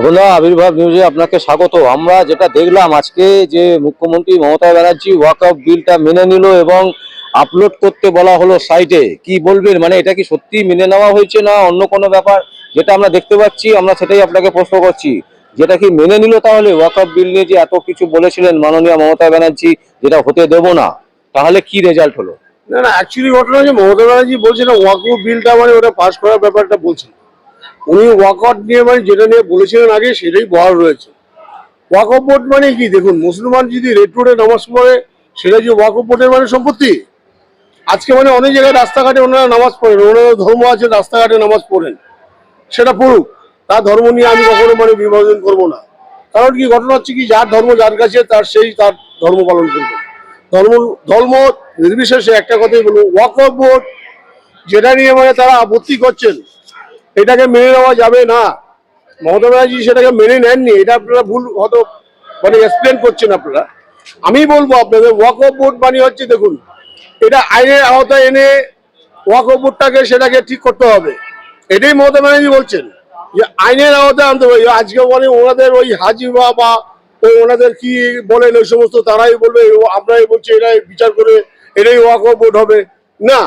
তপনদা আবির্ভাব নিউজে আপনাকে স্বাগত। আমরা যেটা দেখলাম আজকে যে মুখ্যমন্ত্রী মমতা ব্যানার্জি ওয়াকআপ বিলটা মেনে নিল এবং আপলোড করতে বলা হলো সাইটে কি বলবেন? মানে এটা কি সত্যি মেনে নেওয়া হয়েছে না অন্য কোনো ব্যাপার? যেটা আমরা দেখতে পাচ্ছি, আমরা সেটাই আপনাকে প্রশ্ন করছি। যেটা কি মেনে নিল তাহলে ওয়াকআপ বিল নিয়ে যে এত কিছু বলেছিলেন মাননীয় মমতা ব্যানার্জি, যেটা হতে দেব না, তাহলে কি রেজাল্ট হলো? না না অ্যাকচুয়ালি ঘটনা হচ্ছে মমতা ব্যানার্জি বলছে না ওয়াকআউট বিলটা মানে ওটা পাস করার ব্যাপারটা বলছেন। উনি ওয়াকআউট নিয়ে মানে যেটা নিয়ে বলেছিলেন আগে, সেটাই বহাল রয়েছে। ওয়াকআউট বোর্ড মানে কি? দেখুন, মুসলমান যদি রেড রোডে নামাজ পড়ে, সেটা যে ওয়াকআউট বোর্ডের মানে সম্পত্তি? আজকে মানে অনেক জায়গায় রাস্তাঘাটে ওনারা নামাজ পড়েন, ওনারা ধর্ম আছে, রাস্তাঘাটে নামাজ পড়েন। সেটা পড়ুক তার ধর্ম নিয়ে আমি কখনো মানে বিভাজন করব না। কারণ কি, ঘটনা হচ্ছে কি, যার ধর্ম যার কাছে, তার সেই তার ধর্ম পালন করবে। ধর্ম ধর্ম নির্বিশেষে একটা কথাই বলব ওয়াকফ বোর্ড যেটা নিয়ে মানে তারা আপত্তি করছেন এটাকে মেনে নেওয়া যাবে না। মমতা ব্যানার্জি সেটাকে মেনে নেননি, এটা আপনারা ভুল হয়তো মানে এক্সপ্লেন করছেন আপনারা। আমি বলব আপনাদের ওয়াকফ বোর্ড বানিয়ে হচ্ছে দেখুন, এটা আইনের আওতায় এনে ওয়াকফ বোর্ডটাকে সেটাকে ঠিক করতে হবে। এটাই মমতা ব্যানার্জি বলছেন, যে আইনের আওতায় আনতে হবে। আজকে মানে ওনাদের ওই হাজিবা বা ওই ওনাদের কি বলেন, ওই সমস্ত তারাই বলবে আমরাই বলছি এটাই বিচার করে এটাই ওয়াকফ বোর্ড হবে। না,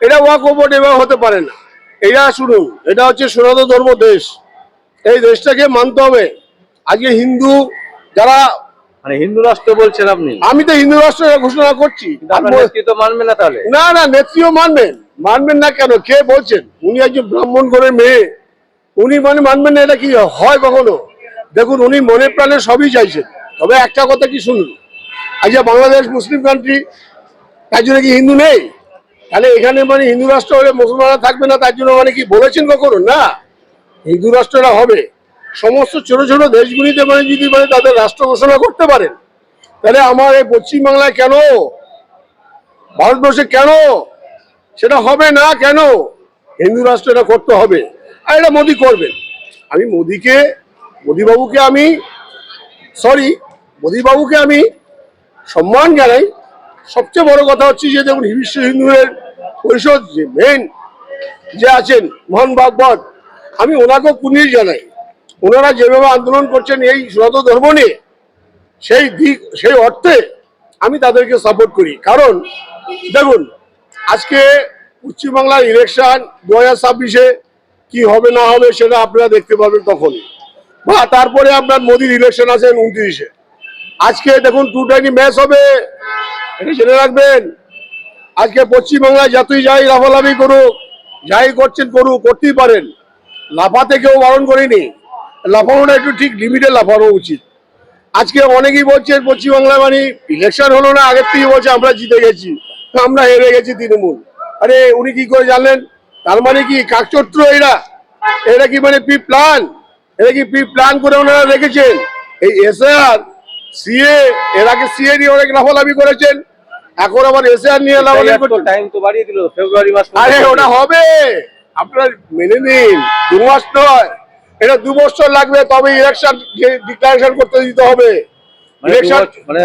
এটা ওয়াকফ বোর্ড এবার হতে পারে না। এটা শুনুন এটা হচ্ছে সনাতন ধর্ম দেশ। এই দেশটাকে মানতে হবে। আজকে হিন্দু যারা মানে হিন্দু রাষ্ট্র বলছেন আপনি? আমি তো হিন্দু রাষ্ট্র ঘোষণা করছি। নেতৃত্ব মানবে না তাহলে? না না নেত্রীও মানবেন মানবেন না কেন? কে বলছেন? উনি একজন ব্রাহ্মণ করে মেয়ে। উনি মানে মানবেন না এটা কি হয় কখনো? দেখুন উনি মনে প্রাণে সবই চাইছেন। তবে একটা কথা কি শুনুন। আচ্ছা বাংলাদেশ মুসলিম কান্ট্রি তার জন্য কি হিন্দু নেই? তাহলে এখানে মানে হিন্দু রাষ্ট্র হলে মুসলমানরা থাকবে না, তার জন্য মানে কি বলেছেন কখনো? না। হিন্দু রাষ্ট্রটা হবে। সমস্ত ছোট ছোট দেশগুলিতে মানে যদি মানে তাদের রাষ্ট্র ঘোষণা করতে পারেন, তাহলে আমার এই পশ্চিমবাংলায় কেন? ভারতবর্ষে কেন? সেটা হবে না কেন? হিন্দু রাষ্ট্র এটা করতে হবে। আর এটা মোদি করবেন। আমি মোদিকে, মোদিবাবুকে আমি সরি মোদিবাবুকে আমি সম্মান জানাই। সবচেয়ে বড় কথা হচ্ছে যে, দেখুন বিশ্ব হিন্দুদের পরিষদ যে মেন যে আছেন মোহন ভাগবত, আমি ওনাকেও কুনির জানাই। ওনারা যেভাবে আন্দোলন করছেন এই সনাতন ধর্ম নিয়ে, সেই দিক, সেই অর্থে আমি তাদেরকে সাপোর্ট করি। কারণ, দেখুন, আজকে পশ্চিমবাংলার ইলেকশন দু হাজার ছাব্বিশে কি হবে না হবে সেটা আপনারা দেখতে পাবেন তখন বা তারপরে আপনার মোদির ইলেকশন আছে উনত্রিশে। আজকে দেখুন টু টোয়েন্টি ম্যাচ হবে। এটা জেনে রাখবেন। আজকে পশ্চিমবাংলায় যতই যাই লাফালাফি করুক, যাই করছেন করুক, করতেই পারেন। লাফাতে কেউ বারণ করেনি। লাফানোটা একটু ঠিক লিমিটে লাফানো উচিত। আজকে অনেকেই বলছে পশ্চিমবাংলায় মানে ইলেকশন হলো না, আগের থেকে বলছে আমরা জিতে গেছি, আমরা হেরে গেছি তৃণমূল। আরে উনি কি করে জানলেন? তার মানে কি কাকচত্র এরা? এরা কি মানে প্রি প্ল্যান এরা কি প্রি প্ল্যান করে ওনারা রেখেছেন? এই এসআর সিএ এর আগে সিএ নিয়ে অনেক লাফালাফি করেছেন। এখন আবার এসআর নিয়ে লাফালাফি করছেন টাইম তো বাড়িয়ে দিল ফেব্রুয়ারি মাস আরে ওটা হবে। আপনার মেনে নিন দু মাস নয়। এটা দু বছর লাগবে তবে ইলেকশন ডিক্লারেশন করতে দিতে হবে। মানে ইলেকশন মানে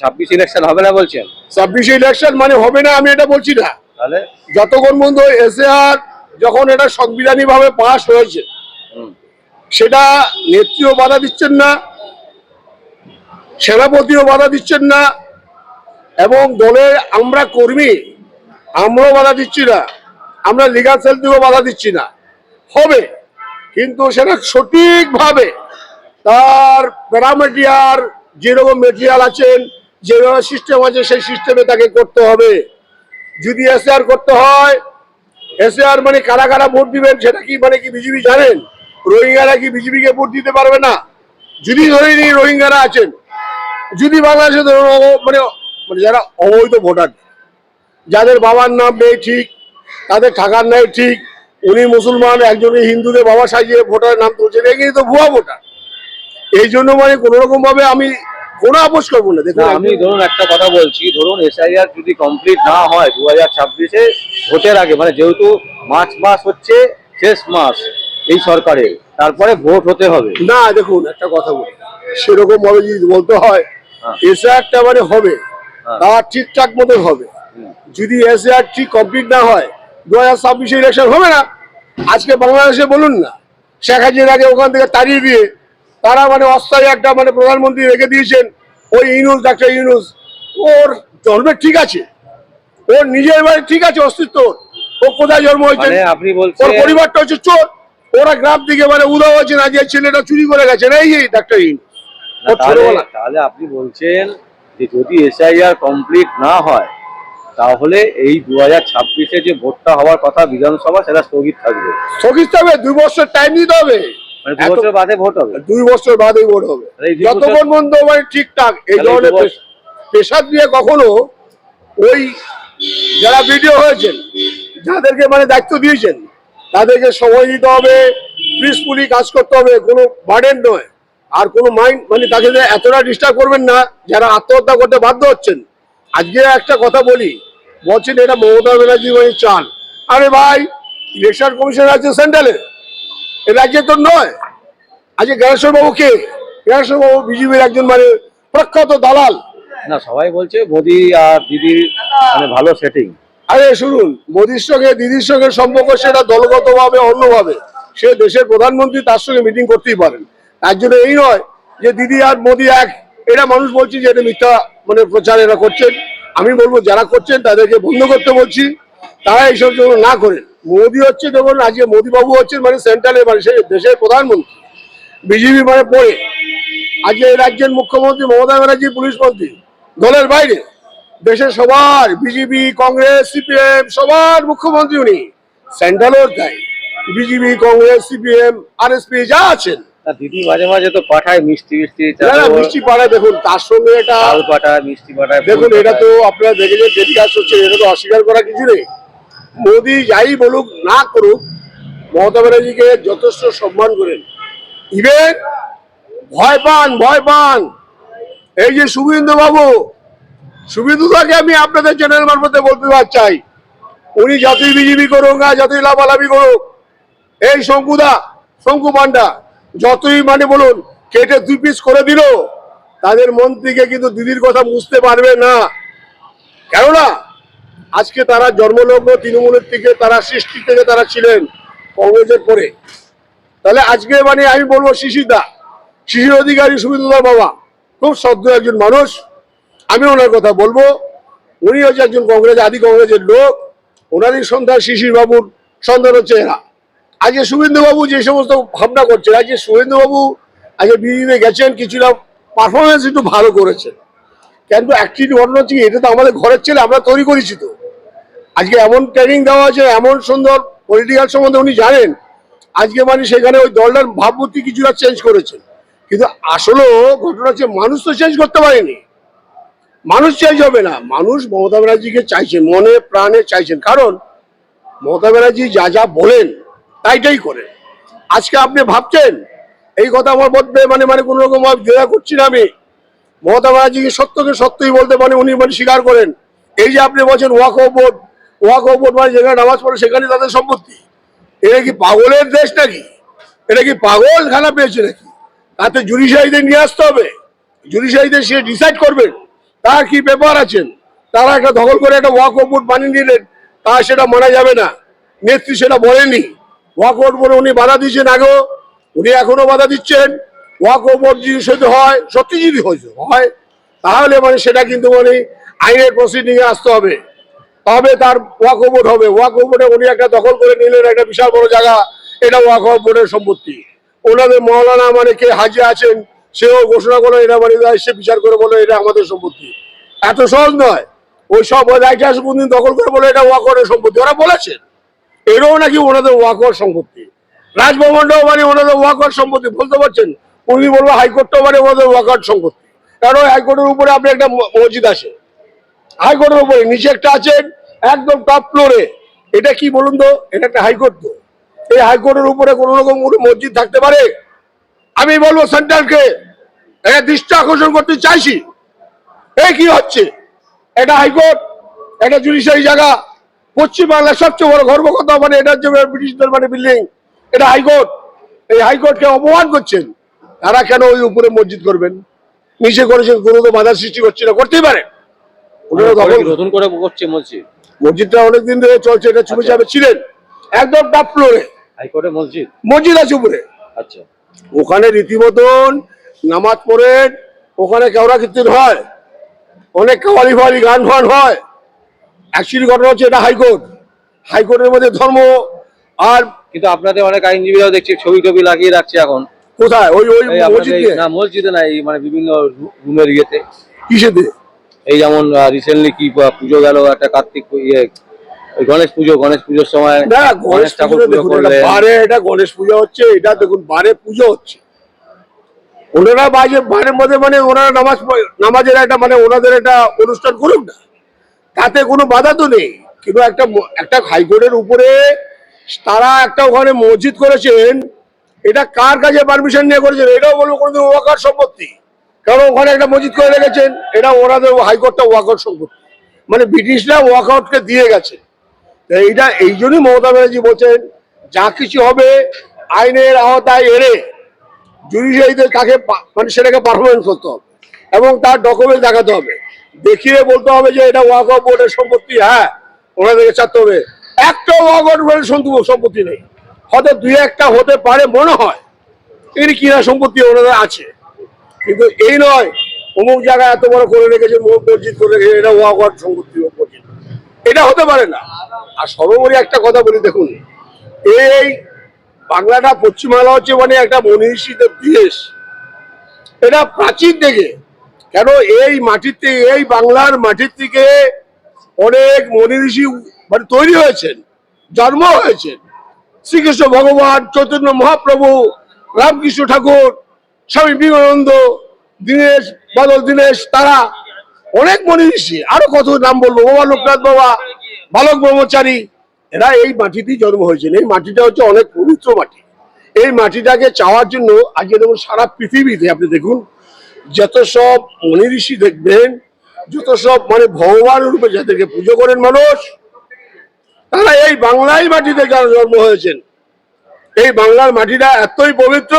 ছাব্বিশ ইলেকশন হবে না বলছেন? ছাব্বিশে ইলেকশন মানে হবে না আমি এটা বলছি না। তাহলে? যতক্ষণ পর্যন্ত এসএআর যখন এটা ভাবে পাশ হয়েছে সেটা নেত্রীও বাধা দিচ্ছেন না সেনাপতিও বাধা দিচ্ছেন না এবং দলের আমরা কর্মী, আমরাও বাধা দিচ্ছি না, আমরা লিগাল সেল থেকেও বাধা দিচ্ছি না। হবে, কিন্তু সেটা সঠিকভাবে তার প্যারামেটিয়ার যেরকম মেটেরিয়াল আছেন যেভাবে সিস্টেম আছে, সেই সিস্টেমে তাকে করতে হবে। যদি এসআর করতে হয় এসআর মানে কারা কারা ভোট দিবেন, সেটা কি মানে কি বিজেপি জানেন? রোহিঙ্গারা কি বিজেপিকে ভোট দিতে পারবে না? যদি ধরে নিই রোহিঙ্গারা আছেন, যদি বাংলাদেশে মানে মানে যারা অবৈধ ভোটার যাদের বাবার নাম নেই ঠিক তাদের টাকার নেই ঠিক উনি মুসলমান একজনই হিন্দুদের বাবা সাজিয়ে ভোটারের নাম তুলছেন এগুলি তো ভুয়া ভোটার। এই জন্য মানে কোনো রকম ভাবে আমি কোনো আপোষ করব না। দেখুন আমি ধরুন একটা কথা বলছি ধরুন এসআইআর যদি কমপ্লিট না হয় দু হাজার ছাব্বিশে ভোটের আগে মানে যেহেতু মার্চ মাস হচ্ছে শেষ মাস এই সরকারের তারপরে ভোট হতে হবে। না দেখুন একটা কথা বলি সেরকম ভাবে যদি বলতে হয় এসআইআরটা মানে হবে হ্যাঁ। তা ঠিকঠাক মতো হবে। যদি এসআর ঠিক কমপ্লিট না হয় দু হাজার ছাব্বিশে ইলেকশন হবে না। আজকে বাংলাদেশে বলুন না শেখ হাসিনাকে ওখান থেকে তাড়িয়ে দিয়ে তারা মানে অস্থায়ী একটা মানে প্রধানমন্ত্রী রেখে দিয়েছেন ওই ইউনুস ডাক্তার ইউনুস। ওর জন্মে ঠিক আছে। ওর নিজের বাড়ি ঠিক আছে অস্তিত্ব। ওর। ও কোথায় জন্ম হয়েছে? মানে ওর পরিবারটা হচ্ছে চোর। ওরা গ্রাম থেকে মানে উদা হয়েছে না যে ছেলেটা চুরি করে গেছে। এই এই ডাক্তার ইউনুস। তাহলে আপনি বলছেন যে যদি এসআইআর কমপ্লিট না হয় তাহলে এই দু হাজার ছাব্বিশে যে ভোটটা হওয়ার কথা বিধানসভা সেটা স্থগিত থাকবে। স্থগিত হবে দুই বছর টাইম দিতে হবে। মানে দু বছর বাদে ভোট হবে? দুই বছর বাদেই ভোট হবে। দুই যতক্ষণ মানে ঠিকঠাক এই ধরনের পেশ- দিয়ে কখনো ওই যারা ভিডিও হয়েছেন যাদেরকে মানে দায়িত্ব দিয়েছেন তাদেরকে সময় দিতে হবে পিসফুলি কাজ করতে হবে কোনো বার্ডেন নয়। আর কোনো মাইন্ড মানে তাকে এতটা ডিস্টার্ব করবেন না যারা আত্মহত্যা করতে বাধ্য হচ্ছেন। আজকে একটা কথা বলি বলছেন এটা মমতা ব্যানার্জি মানে চান আরে ভাই ইলেকশন কমিশন আছে সেন্ট্রালে এ। রাজ্যে তো নয়। আজকে জ্ঞানেশ্বর বাবু কে? জ্ঞানেশ্বর বাবু বিজেপির একজন মানে প্রখ্যাত দালাল। না সবাই বলছে মোদি আর দিদির মানে ভালো সেটিং আরে শুনুন মোদির সঙ্গে দিদির সঙ্গে সম্পর্ক সেটা দলগতভাবে অন্যভাবে। সে দেশের প্রধানমন্ত্রী তার সঙ্গে মিটিং করতেই পারেন। তার জন্য এই নয় যে দিদি আর মোদি এক। এটা মানুষ বলছে যে এটা মিথ্যা মানে প্রচার এরা করছেন। আমি বলব যারা করছেন তাদেরকে বন্ধ করতে বলছি। তারা এইসব জন্য না করেন। মোদি হচ্ছে দেখুন, আজকে মোদি বাবু হচ্ছেন মানে সেন্ট্রালে মানে দেশের প্রধানমন্ত্রী। বিজেপি মানে পড়ে। আজকে এই রাজ্যের মুখ্যমন্ত্রী মমতা ব্যানার্জি, পুলিশ মন্ত্রী, দলের বাইরে। দেশের সবার বিজেপি, কংগ্রেস, সিপিএম, সবার মুখ্যমন্ত্রী উনি। সেন্ট্রালও তাই। বিজেপি, কংগ্রেস, সিপিএম, আরএসপি যা আছেন। দিদি মাঝে মাঝে তো পাঠায় মিষ্টি মিষ্টি না না মিষ্টি পাড়ায় দেখুন তার সঙ্গে এটা চাল পাঠায় মিষ্টি পাঠায় দেখুন এটা তো আপনারা দেখেছেন টেলিকাস্ট হচ্ছে এটা তো অস্বীকার করা কিছু নেই। মোদি যাই বলুক না করুক মমতা ব্যানার্জিকে যথেষ্ট সম্মান করেন। ইভেন ভয় পান ভয় পান। এই যে শুভেন্দু বাবু শুভেন্দু দাকে আমি আপনাদের চ্যানেল মারফতে বলতে চাই। উনি যতই বিজেপি করুক আর যতই লাভালাভি করুক এই শঙ্কুদা শঙ্কু পান্ডা যতই মানে বলুন কেটে দুই পিস করে দিল, তাদের মন থেকে কিন্তু দিদির কথা বুঝতে পারবে না। কেননা, আজকে তারা জন্মলগ্ন তৃণমূলের থেকে তারা সৃষ্টি থেকে তারা ছিলেন কংগ্রেসের পরে। তাহলে আজকে মানে আমি বলব শিশিরদা, শিশির অধিকারী সুবিধাদার বাবা, খুব সদ্য একজন মানুষ। আমি ওনার কথা বলব, উনি হচ্ছে একজন কংগ্রেস, আদি কংগ্রেসের লোক। ওনারই সন্তান শিশির বাবুর সন্তান এরা আজকে শুভেন্দু বাবু যে সমস্ত ভাবনা করছেন, আজকে শুভেন্দু বাবু আজকে বিজেপি গেছেন, কিছুটা পারফরমেন্স একটু ভালো করেছেন। কিন্তু অ্যাকচুয়ালি ঘটনা হচ্ছে এটা তো আমাদের ঘরের ছেলে, আমরা তৈরি করেছি তো। আজকে এমন ট্রেনিং দেওয়া আছে, এমন সুন্দর পলিটিক্যাল সম্বন্ধে উনি জানেন, আজকে মানে সেখানে ওই দলটার ভাবমূর্তি কিছুটা চেঞ্জ করেছেন। কিন্তু আসলেও ঘটনা হচ্ছে, মানুষ তো চেঞ্জ করতে পারেনি। মানুষ চেঞ্জ হবে না, মানুষ মমতা ব্যানার্জিকে চাইছেন মনে প্রাণে চাইছেন। কারণ মমতা ব্যানার্জি যা যা বলেন তাইটাই করে। আজকে আপনি ভাবছেন, এই কথা আমার মধ্যে মানে মানে কোনো রকম দ্বিধা করছি না আমি। মমতা ব্যানার্জিকে সত্যকে সত্যই বলতে মানে উনি মানে স্বীকার করেন। এই যে আপনি বলছেন ওয়াক বোর্ড ওয়াক বোর্ড মানে যেখানে নামাজ পড়ে সেখানে তাদের সম্পত্তি। এটা কি পাগলের দেশ নাকি? এটা কি পাগল খানা পেয়েছে নাকি? তাতে জুডিশিয়ারিদের নিয়ে আসতে হবে। জুডিশিয়ারিদের সে ডিসাইড করবেন তার কি ব্যাপার আছেন? তারা একটা দখল করে একটা ওয়াক বোর্ড বানিয়ে নিলেন, তা সেটা মানা যাবে না। নেত্রী সেটা বলেনি। ওয়াক আউট বলে উনি বাধা দিয়েছেন আগেও, উনি এখনও বাধা দিচ্ছেন। ওয়াক ওভার যদি সত্যি হয়, সত্যি যদি হয়েছে হয়, তাহলে মানে সেটা কিন্তু মানে আইনের প্রসিডিং এ আসতে হবে। তবে তার ওয়াক ওভার হবে। ওয়াক ওভারে উনি একটা দখল করে নিলেন, একটা বিশাল বড় জায়গা। এটা ওয়াক বোর্ডের সম্পত্তি। ওনাদের মৌলানা মানে কে হাজির আছেন, সেও ঘোষণা করে এটা মানে সে বিচার করে বলে এটা আমাদের সম্পত্তি। এত সহজ নয়। ওই সব কোনদিন দখল করে বলে এটা ওয়াকরের সম্পত্তি। ওরা বলেছেন। এটাও নাকি ওনাদের ওয়াকওয়ার সম্পত্তি। রাজভবনটাও মানে ওনাদের ওয়াকওয়ার সম্পত্তি, বলতে পারছেন? উনি বলব হাইকোর্টটাও মানে ওনাদের ওয়াকওয়ার সম্পত্তি। কারণ হাইকোর্টের উপরে আপনি একটা মসজিদ আছে। হাইকোর্টের উপরে নিচে একটা আছেন একদম টপ ফ্লোরে এটা কি বলুন তো? এটা একটা হাইকোর্ট তো। এই হাইকোর্টের উপরে কোনো রকম মসজিদ থাকতে পারে? আমি বলব সেন্ট্রালকে এটা দৃষ্টি আকর্ষণ করতে চাইছি। এই কি হচ্ছে? এটা হাইকোর্ট, এটা জুডিশিয়ারি জায়গা। পশ্চিমবাংলার সবচেয়ে বড় গর্বকথা মানে এটা যে ব্রিটিশদের মানে বিল্ডিং এটা হাইকোর্ট। এই হাইকোর্টকে অপমান করছেন। তারা কেন ওই উপরে মসজিদ করবেন? নিচে করেছেন কোনো তো বাধার সৃষ্টি করছে না করতেই পারে। নতুন করে করছে মসজিদ? মসজিদটা অনেকদিন ধরে চলছে এটা চুপে আচ্ছা। চাপে ছিলেন। একদম টপ ফ্লোরে হাইকোর্টে মসজিদ? মসজিদ আছে উপরে। আচ্ছা। ওখানে রীতিমতন নামাজ পড়ে ওখানে কেওড়া কীর্তন হয়। অনেক কাওয়ালি ফাওয়ালি গান ফান হয়। অ্যাকচুয়ালি ঘটনা হচ্ছে এটা হাইকোর্ট। হাইকোর্টের মধ্যে ধর্ম আর কিন্তু আপনাদের অনেক আইনজীবীরাও দেখছি ছবি টবি লাগিয়ে রাখছে এখন। কোথায়? ওই ওই মসজিদে? না মসজিদে না এই মানে বিভিন্ন রুমের ইয়েতে। কিসেতে এই যেমন রিসেন্টলি কি পুজো গেল একটা কার্তিক ইয়ে গণেশ পুজো গণেশ পুজোর সময় না গণেশ ঠাকুর পুজো এটা বারে এটা গণেশ পুজো হচ্ছে এটা দেখুন বারে পুজো হচ্ছে। ওনারা বাজে বারের মধ্যে মানে ওনারা নামাজ নামাজের একটা মানে ওনাদের একটা অনুষ্ঠান করুক না। তাতে কোনো বাধা তো নেই। কিন্তু একটা একটা হাইকোর্টের উপরে তারা একটা ওখানে মসজিদ করেছেন, এটা কার কাছে পারমিশন নিয়ে করেছেন? এটাও বলব কোনোদিন ওয়াকার সম্পত্তি। কারণ ওখানে একটা মসজিদ করে রেখেছেন, এটা ওনাদের হাইকোর্টটা ওয়াকার সম্পত্তি। মানে ব্রিটিশরা ওয়াকআউটকে দিয়ে গেছে। এইটা, এই জন্যই মমতা ব্যানার্জি বলছেন, যা কিছু হবে আইনের আওতায় এনে জুডিশিয়ারিদের পা- মানে সেটাকে পারফরমেন্স করতে হবে এবং তার ডকুমেন্ট দেখাতে হবে। দেখিয়ে বলতে হবে যে এটা ওয়াক অফ বোর্ডের সম্পত্তি হ্যাঁ ওনাদেরকে চাচ্ছে হবে। একটা ওয়াক অফ বোর্ডের সম্পত্তি নেই। হয়তো দুই একটা হতে পারে, মনে হয়। এর কিনা সম্পত্তি ওনাদের আছে। কিন্তু এই নয়, অমুক জায়গায় এত বড় করে রেখেছে অমুক মসজিদ করে রেখেছে এটা ওয়াক অফ সম্পত্তি এটা হতে পারে না। আর সর্বোপরি একটা কথা বলি, দেখুন, এই বাংলাটা পশ্চিমবাংলা হচ্ছে মানে একটা মনীষীদের দেশ। এটা প্রাচীন থেকে কেন এই থেকে এই বাংলার মাটির থেকে অনেক মনি ঋষি মানে তৈরি হয়েছেন, জন্ম হয়েছেন। শ্রীকৃষ্ণ ভগবান চৈতন্য মহাপ্রভু, রামকৃষ্ণ ঠাকুর, স্বামী বিবেকানন্দ, দীনেশ, বদল দীনেশ, তারা অনেক মনি ঋষি। আরও কত নাম বলব? বাবা লোকনাথ বাবা, বালক ব্রহ্মচারী, এরা এই মাটিতেই জন্ম হয়েছেন। এই মাটিটা হচ্ছে অনেক পবিত্র মাটি। এই মাটিটাকে চাওয়ার জন্য আজকে দেখুন সারা পৃথিবীতে, আপনি দেখুন যত সব মনি ঋষি দেখবেন, যত সব মানে ভগবান রূপে যাদেরকে পুজো করেন মানুষ, তারা এই বাংলাই মাটিতে যারা জন্ম হয়েছেন, এই বাংলার মাটিটা এতই পবিত্র,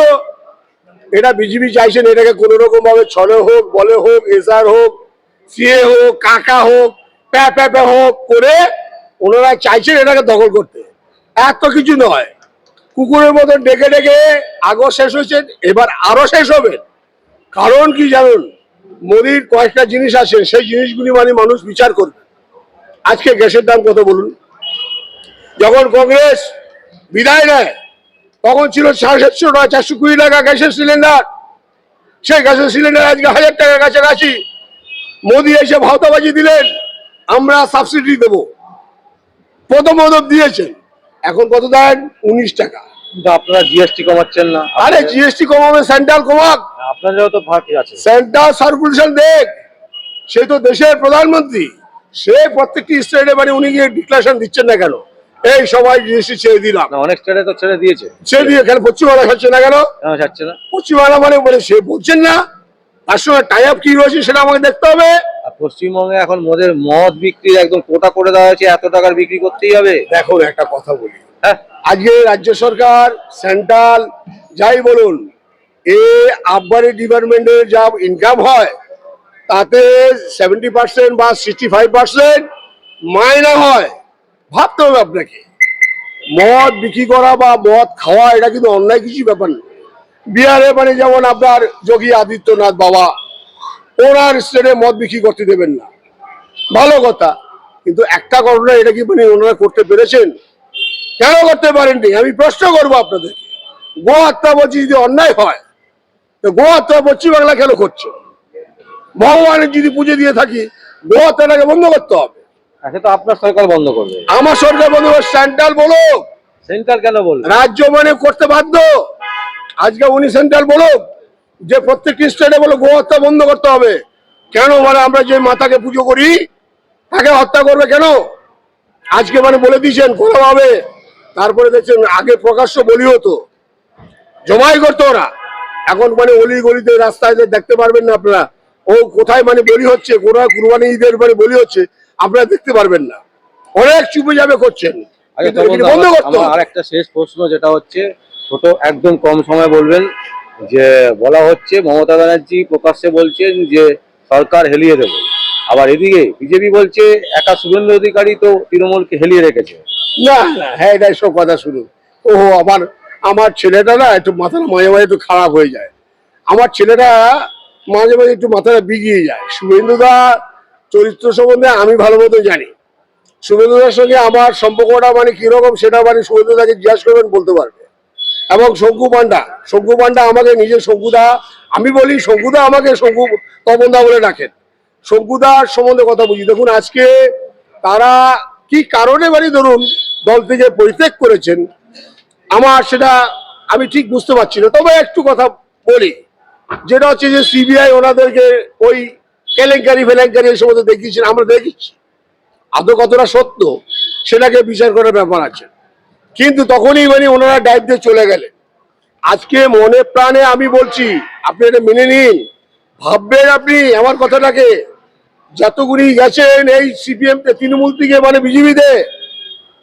এটা বিজেপি চাইছেন এটাকে কোন রকম ভাবে ছলে হোক, বলে হোক এসআর হোক, সিএ হোক, কাকা হোক, প্যা প্যা প্যা হোক করে ওনারা চাইছেন এটাকে দখল করতে। এত কিছু নয়। কুকুরের মতন ডেকে ডেকে আগর শেষ হয়েছেন এবার আরও শেষ হবে। কারণ কি জানুন? মোদির কয়েকটা জিনিস আছে, সেই জিনিসগুলি মানে মানুষ বিচার করবে। আজকে গ্যাসের দাম কত বলুন? যখন কংগ্রেস বিদায় নেয়, তখন ছিল সাড়ে সাতশো টাকা, চারশো কুড়ি টাকা গ্যাসের সিলিন্ডার। সেই গ্যাসের সিলিন্ডার আজকে হাজার টাকার কাছাকাছি। মোদি এসে ভাওতাবাজি দিলেন, আমরা সাবসিডি দেব। প্রথম প্রথম দিয়েছেন, এখন কত দেন? উনিশ টাকা। কিন্তু আপনারা জিএসটি কমাচ্ছেন না। আরে জিএসটি কমাবে সেন্ট্রাল কমাক। আপনাদেরও তো ফাঁকি আছে। সেন্ট্রাল সার্কুলেশন দেখ সে তো দেশের প্রধানমন্ত্রী। সে প্রত্যেকটি স্টেটে মানে উনি গিয়ে ডিক্লারেশন দিচ্ছেন না কেন? এই সবাই জিনিসটি ছেড়ে দিলাম। না অনেক স্টেটে তো ছেড়ে দিয়েছে। ছেড়ে দিয়ে কেন পশ্চিমবাংলা হচ্ছে না কেন? ছাড়ছে না? পশ্চিমবাংলা মানে মানে সে বলছেন না। তার সঙ্গে টাই আপ কি রয়েছে সেটা আমাকে দেখতে হবে। আর পশ্চিমবঙ্গে এখন মদের মদ বিক্রির একদম কোটা করে দেওয়া হয়েছে এত টাকার বিক্রি করতেই হবে। দেখো একটা কথা বলি। হ্যাঁ? আজকে রাজ্য সরকার, সেন্ট্রাল, যাই বলুন এ আবগারি ডিপার্টমেন্টের যা ইনকাম হয়, তাতে সেভেন্টি পার্সেন্ট বা সিক্সটি ফাইভ পার্সেন্ট মাইনা হয়। ভাবতে হবে আপনাকে। মদ বিক্রি করা বা মদ খাওয়া, এটা কিন্তু অন্যায় কিছু ব্যাপার না। বিহারে মানে যেমন আপনার যোগী আদিত্যনাথ বাবা, ওনার স্টেটে মদ বিক্রি করতে দেবেন না। ভালো কথা। কিন্তু একটা ঘটনা, এটা কি মানে ওনারা করতে পেরেছেন? কেন করতে পারেননি? আমি প্রশ্ন করব আপনাদেরকে। গো হত্যা বলছি যদি অন্যায় হয় তো গো হত্যা পশ্চিমবাংলা কেন করছে? ভগবানের যদি পুজো দিয়ে থাকি গো হত্যাটাকে বন্ধ করতে হবে। আচ্ছা তো আপনার সরকার বন্ধ করবে। আমার সরকার বন্ধু সেন্ট্রাল বলো সেন্ট্রাল কেন বলবে? রাজ্য মানে করতে বাধ্য। আজকে উনি সেন্ট্রাল বলো যে প্রত্যেকটি স্টেটে বলো গো হত্যা বন্ধ করতে হবে। কেন মানে আমরা যে মাতাকে পুজো করি তাকে হত্যা করবে কেন? আজকে মানে বলে দিয়েছেন করা হবে তারপরে দেখছেন আগে প্রকাশ্য বলি হতো। জমাই করতো ওরা। এখন মানে অলি গলিতে রাস্তায় দেখতে পারবেন না আপনারা ও কোথায় মানে বলি হচ্ছে কোথায় কুরবানি ঈদের মানে বলি হচ্ছে আপনারা দেখতে পারবেন না। অনেক চুপে যাবে করছেন। আচ্ছা আর একটা শেষ প্রশ্ন যেটা হচ্ছে ছোট একদম কম সময় বলবেন যে বলা হচ্ছে মমতা ব্যানার্জি প্রকাশ্যে বলছেন যে সরকার হেলিয়ে দেবে। আবার এদিকে বিজেপি বলছে একা শুভেন্দু অধিকারী তো তৃণমূলকে হেলিয়ে রেখেছে। না না হ্যাঁ এটা সব কথা শুরু ও আবার আমার ছেলেটা না একটু মাথাটা মাঝে মাঝে একটু খারাপ হয়ে যায়। আমার ছেলেটা মাঝে মাঝে একটু মাথাটা বিগিয়ে যায়। শুভেন্দুদা চরিত্র সম্বন্ধে আমি ভালো মতো জানি। শুভেন্দুদার সঙ্গে আমার সম্পর্কটা মানে কীরকম সেটা মানে শুভেন্দুদাকে জিজ্ঞাসা করবেন, বলতে পারবে। এবং শঙ্কু পান্ডা শঙ্কু পান্ডা আমাকে নিজের শঙ্কুদা, আমি বলি শঙ্কুদা আমাকে শঙ্কু তপনদা বলে ডাকেন। শঙ্কুদার সম্বন্ধে কথা বুঝি দেখুন, আজকে তারা কি কারণে মানে ধরুন, দল থেকে পরিত্যাগ করেছেন, আমার সেটা আমি ঠিক বুঝতে পারছি না। তবে একটু কথা বলি, যেটা হচ্ছে যে সিবিআই ওনাদেরকে ওই কেলেঙ্কারি, ফেলেঙ্কারি এই সমস্ত দেখিয়েছেন, আমরা দেখেছি আদৌ কতটা সত্য, সেটাকে বিচার করার ব্যাপার আছে। কিন্তু তখনই মানে ওনারা ডাইভ দিয়ে চলে গেলেন। আজকে মনে প্রাণে আমি বলছি, আপনি এটা মেনে নিন। ভাববেন আপনি, আমার কথাটাকে। যতগুলি গেছেন এই সিপিএম তৃণমূল থেকে মানে বিজেপিতে,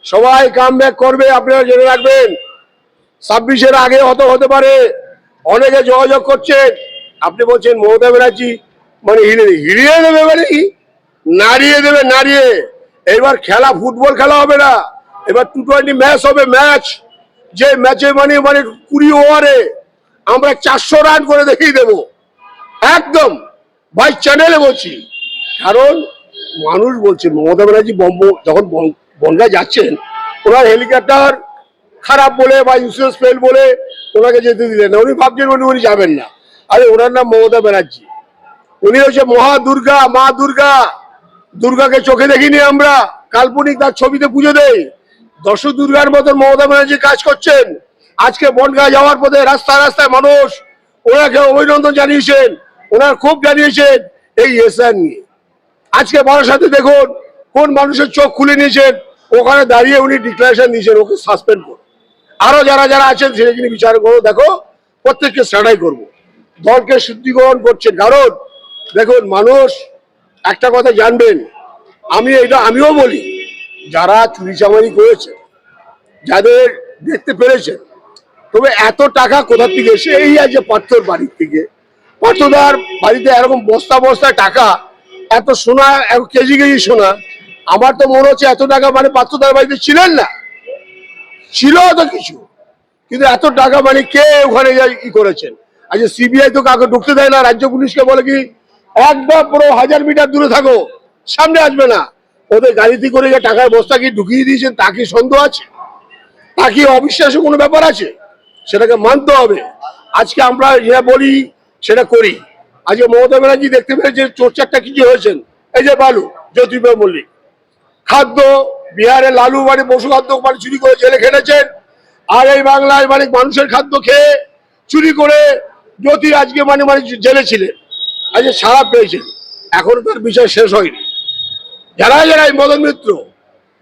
সবাই কাম ব্যাক করবে, আপনারা জেনে রাখবেন। ছাব্বিশের আগে হতে হতে পারে, অনেকে যোগাযোগ করছেন। আপনি বলছেন, মমতা ব্যানার্জি মানে হিরে হিরিয়ে দেবে মানে কি? নাড়িয়ে দেবে, নাড়িয়ে। এবার খেলা, ফুটবল খেলা হবে না। এবার টু টোয়েন্টি ম্যাচ হবে ম্যাচ যে ম্যাচে মানে মানে কুড়ি ওভারে আমরা চারশো রান করে দেখিয়ে দেবো। একদম ভাই চ্যানেলে বলছি। কারণ মানুষ বলছে, মমতা ব্যানার্জি বম্ব যখন বন- বনগাঁ যাচ্ছেন, ওনার হেলিকপ্টার খারাপ বলে বা ইন্স্যুরেন্স ফেল বলে ওনাকে যেতে দিলেন না। উনি ভাবছেন উনি উনি যাবেন না। আরে ওনার নাম মমতা ব্যানার্জি। উনি হচ্ছে মহা দুর্গা মা দুর্গা। দুর্গাকে চোখে দেখিনি আমরা। কাল্পনিক তার ছবিতে পুজো দেই। দশ দুর্গার মতন মমতা ব্যানার্জি কাজ করছেন। আজকে বনগাঁ যাওয়ার পথে রাস্তায় রাস্তায় মানুষ ওনাকে অভিনন্দন জানিয়েছেন। ওনার খুব জানিয়েছেন এই এসআর নিয়ে। আজকে সাথে দেখুন, কোন মানুষের চোখ খুলে নিয়েছেন, ওখানে দাঁড়িয়ে উনি ডিক্লারেশন দিয়েছেন, ওকে সাসপেন্ড করুন। আরও যারা যারা আছেন, সেটা যিনি বিচার করো, দেখো, প্রত্যেককে স্যাডাই করব। দলকে শুদ্ধিকরণ করছে কারণ, দেখুন, মানুষ, একটা কথা জানবেন, আমি এটা আমিও বলি, যারা চুরি চামারি করেছে, যাদের দেখতে পেরেছেন, তবে এত টাকা কোথা থেকে এসে এই আছে পার্থর বাড়ির থেকে। পার্থদার বাড়িতে এরকম বস্তা বস্তা টাকা, এত সোনা, এক কেজি কেজি সোনা, আমার তো মনে হচ্ছে এত টাকা মানে পার্থদার বাড়িতে ছিলেন না। ছিল তো কিছু, কিন্তু এত টাকা মানে কে ওখানে ই করেছেন? আচ্ছা সিবিআই তো কাউকে ঢুকতে দেয় না, রাজ্য পুলিশকে বলে কি, একদম পুরো হাজার মিটার দূরে থাকো, সামনে আসবে না। ওদের গাড়িতে করে যে টাকার বস্তা কি ঢুকিয়ে দিয়েছেন, তা কি সন্দেহ আছে? তা কি অবিশ্বাসের কোনো ব্যাপার আছে? সেটাকে মানতে হবে। আজকে আমরা যেটা বলি সেটা করি। আজকে মমতা ব্যানার্জি দেখতে পেয়েছে চোরচারটা কি কি হয়েছেন। এই যে বালু জ্যোতিপ্রিয় মল্লিক। খাদ্য বিহারে লালু মানে পশু খাদ্য মানে চুরি করে জেলে খেটেছেন। আর এই বাংলায় মানে মানুষের খাদ্য খেয়ে চুরি করে জ্যোতি আজকে মানে মানে জেলে ছিলেন। আজকে সারা পেয়েছেন। এখনও তার বিষয় শেষ হয়নি। যারা যারা এই মদন মিত্র,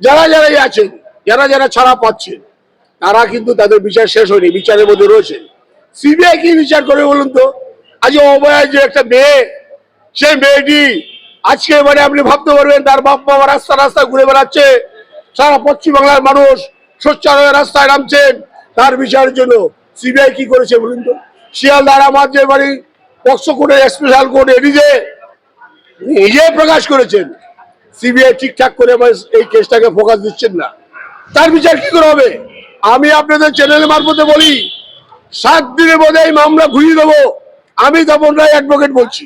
যারা যারাই আছেন, যারা যারা ছাড়া পাচ্ছেন, তারা কিন্তু তাদের বিচার শেষ হয়নি, বিচারের মধ্যে রয়েছে। সিবিআই কি বিচার করে বলুন তো? আজ অবয়ায় যে একটা মেয়ে, সেই মেয়েটি আজকে মানে আপনি ভাবতে পারবেন, তার বাপ বাবা রাস্তা রাস্তা ঘুরে বেড়াচ্ছে, সারা পশ্চিমবাংলার মানুষ সোচ্চার রাস্তায় নামছেন তার বিচারের জন্য। সিবিআই কি করেছে বলুন তো? শিয়ালদার আমার যে বাড়ি পক্ষ কোর্টে স্পেশাল কোর্ট এডিজে নিজে প্রকাশ করেছেন। সিবিআই ঠিকঠাক করে এই কেসটাকে ফোকাস দিচ্ছেন না। তার বিচার কি করে হবে? আমি আপনাদের চ্যানেলের মারফতে বলি, সাত দিনের মধ্যে এই মামলা ঘুরিয়ে দেবো। আমি তপন রায় অ্যাডভোকেট বলছি।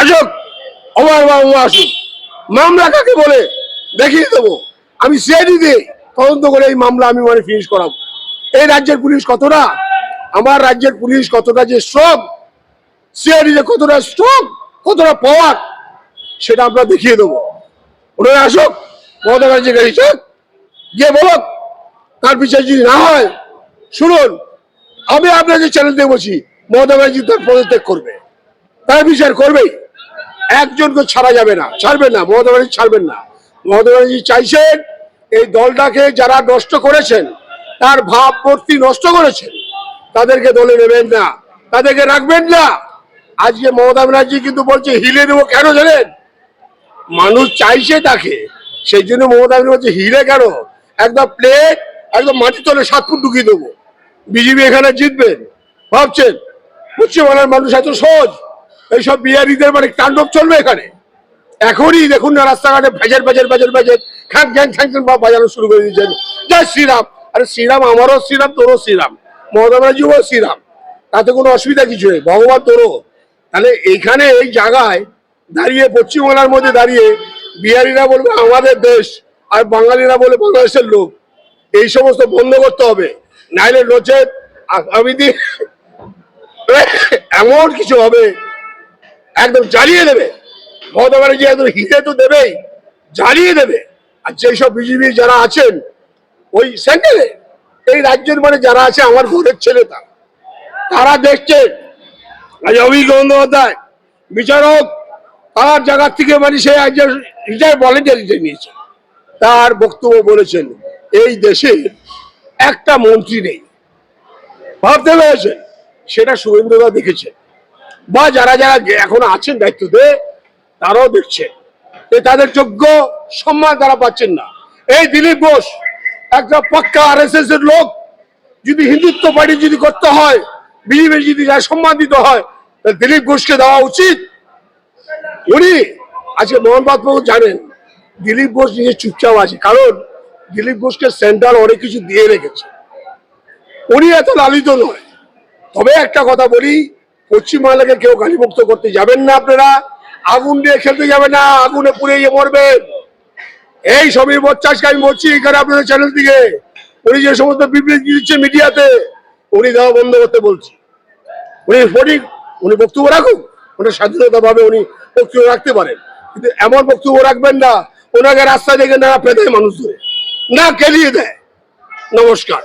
আসুক আমার বাবু আসুক। মামলা কাকে বলে? দেখিয়ে দেবো। আমি সিআইডি দিয়ে তদন্ত করে এই মামলা আমি মানে ফিনিশ করাবো। এই রাজ্যের পুলিশ কতটা? আমার রাজ্যের পুলিশ কতটা যে স্ট্রং সিআইডি যে কতটা স্ট্রং কতটা পাওয়ার সেটা আমরা দেখিয়ে দেবো। ওনারা আসুক, মমতা ব্যানার্জি গাড়ি চোখ গিয়ে বলুক, তার বিচার যদি না হয়, শুনুন, আমি আপনাদের চ্যানেল দিয়ে বলছি মমতা ব্যানার্জি তার পদত্যাগ করবে। তার বিচার করবেই। একজনকে ছাড়া যাবে না ছাড়বেন না, মমতা ব্যানার্জি ছাড়বেন না। মমতা ব্যানার্জি চাইছেন এই দলটাকে যারা নষ্ট করেছেন, তার ভাবমূর্তি নষ্ট করেছেন, তাদেরকে দলে নেবেন না, তাদেরকে রাখবেন না। আজকে মমতা ব্যানার্জি কিন্তু বলছে, হিলে দেবো কেন জানেন? মানুষ চাইছে তাকে, সেই জন্য মমতা ব্যানার্জি হিলে কেন? একদম প্লেট, একদম মাটি তলে সাত ফুট ঢুকিয়ে দেবো। বিজেপি এখানে জিতবেন, ভাবছেন? পশ্চিমবাংলার মানুষ এত সহজ। এইসব বিহারিদের মানে তাণ্ডব চলবে এখানে। এখনই দেখুন না, রাস্তাঘাটে ভেজের ভেজের ভেজের ভেজের খ্যাং খ্যাং খ্যাং খ্যাং বা বাজানো শুরু করে দিয়েছেন। জয় শ্রীরাম। আরে শ্রীরাম, আমারও শ্রীরাম, তোরও শ্রীরাম। মমতা শ্রীরাম। তাতে কোনো অসুবিধা কিছু নেই। ভগবান, তোরও। তাহলে এইখানে, এই জায়গায় দাঁড়িয়ে, পশ্চিমবাংলার মধ্যে দাঁড়িয়ে বিহারিরা বলবে আমাদের দেশ আর বাঙালিরা বলে বাংলাদেশের লোক। এই সমস্ত বন্ধ করতে হবে। নাইলে নচেত আগামী দিন এমন কিছু হবে। একদম জ্বালিয়ে দেবে। মমতা ব্যানার্জি একদম হিতে তো দেবেই, জ্বালিয়ে দেবে। আর যেসব বিজেপি যারা আছেন, ওই সেন্টারে এই রাজ্যের মানে যারা আছে, আমার ঘরের ছেলে তারা। তারা দেখছে অভিজ্ঞ বন্দ্যোপাধ্যায় বিচারক, তার জায়গা থেকে মানে সে একজন রিটায়ার ভলেন্টারিতে নিয়েছে। তার বক্তব্য বলেছেন, এই দেশে একটা মন্ত্রী নেই। ভাবতে পেরেছেন? সেটা শুভেন্দুদা দেখেছে। বা যারা যারা এখন আছেন দায়িত্বতে তারাও দেখছে। তাদের যোগ্য সম্মান তারা পাচ্ছেন না। এই দিলীপ ঘোষ, একটা পাক্কা আর এস এর লোক, যদি হিন্দুত্ব পার্টি যদি করতে হয়, বিজেপি যদি সম্মান দিতে হয় তাহলে দিলীপ ঘোষকে দেওয়া উচিত। উনি আজকে মোহন বাবু জানেন, দিলীপ ঘোষ নিজে চুপচাপ আছে। কারণ দিলীপ ঘোষকে সেন্ট্রাল অনেক কিছু দিয়ে রেখেছে। উনি এত লালিত নয়। তবে একটা কথা বলি পশ্চিমবাংলাকে কেউ গালিমুক্ত করতে যাবেন না আপনারা। আগুন দিয়ে খেলতে যাবেন না, আগুনে পুড়ে গিয়ে মরবেন। এই সমীর বচ্চাসকে আমি বলছি, এখানে আপনাদের চ্যানেল থেকে। উনি যে সমস্ত বিবৃতি দিচ্ছে মিডিয়াতে উনি দেওয়া বন্ধ করতে বলছি। উনি সঠিক উনি বক্তব্য রাখুন উনি স্বাধীনতা ভাবে উনি বক্তব্য রাখতে পারেন। কিন্তু এমন বক্তব্য রাখবেন না, ওনাকে রাস্তা থেকে না পেতে মানুষ ধরে না কেলিয়ে দেয়। নমস্কার।